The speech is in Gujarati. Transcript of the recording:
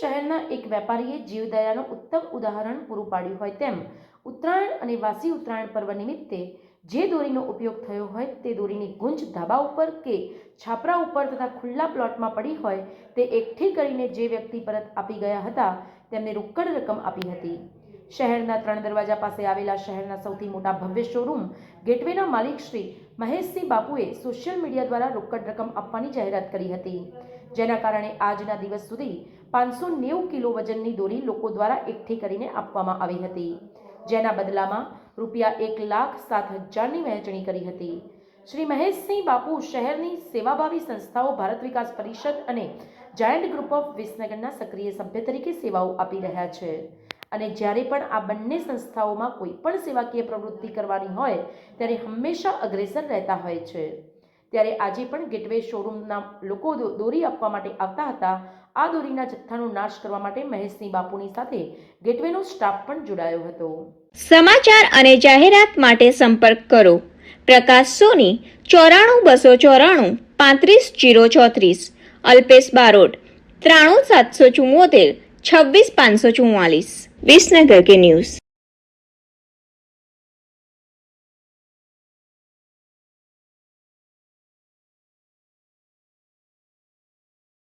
શહેરના એક વેપારીએ જીવદયાનું ઉત્તમ ઉદાહરણ પૂરું પાડ્યું હોય તેમ ઉત્તરાયણ અને વાસી ઉત્તરાયણ પર્વ નિમિત્તે જે દોરીનો ઉપયોગ થયો હોય તે દોરીની ગુંજ ધાબા ઉપર કે છાપરા ઉપર તથા ખુલ્લા પ્લોટમાં પડી હોય તે એકઠી કરીને જે વ્યક્તિ પરત આપી ગયા હતા, તેમને રોકડ રકમ આપી હતી. શહેરના ત્રણ દરવાજા પાસે આવેલા શહેરના સૌથી મોટા ભવ્ય શોરૂમ ગેટવેના માલિક શ્રી મહેશસિંહ બાપુએ સોશિયલ મીડિયા દ્વારા રોકડ રકમ આપવાની જાહેરાત કરી હતી. જેના કારણે આજના દિવસ સુધી પાંચસો નેવું કિલો વજનની દોરી લોકો દ્વારા એકઠી કરીને આપવામાં આવી હતી. જેના બદલામાં રૂપિયા એક લાખ સાત હજારની વહેંચણી કરી હતી. શ્રી મહેશસિંહ બાપુ શહેરની સેવાભાવી સંસ્થાઓ ભારત વિકાસ પરિષદ અને જાયન્ટ ગ્રુપ ઓફ વિસનગરના સક્રિય સભ્ય તરીકે સેવાઓ આપી રહ્યા છે. અને જ્યારે પણ આ બંને સંસ્થાઓમાં કોઈ પણ સેવાકીય પ્રવૃત્તિ કરવાની હોય, ત્યારે હંમેશા અગ્રેસર રહેતા હોય છે. ત્યારે આજે પણ ગેટવે શોરૂમના લોકો દોરી આપવા માટે આવતા હતા. આ દોરીના જથ્થાનો નાશ કરવા માટે મહેશની બાપુની સાથે ગેટવેનો સ્ટાફ પણ જોડાયો હતો. સમાચાર અને જાહેરાત માટે સંપર્ક કરો. પ્રકાશ સોની, ચોરાણું બસો ચોરાણું, પાંત્રીસ જીરો ચોત્રીસ. અલ્પેશ બારોટ, ત્રાણું સાતસો ચુમ્મોતેર છવ્વીસ પાંચસો ચુમ્માલીસ વિસનગર કે ન્યૂઝ.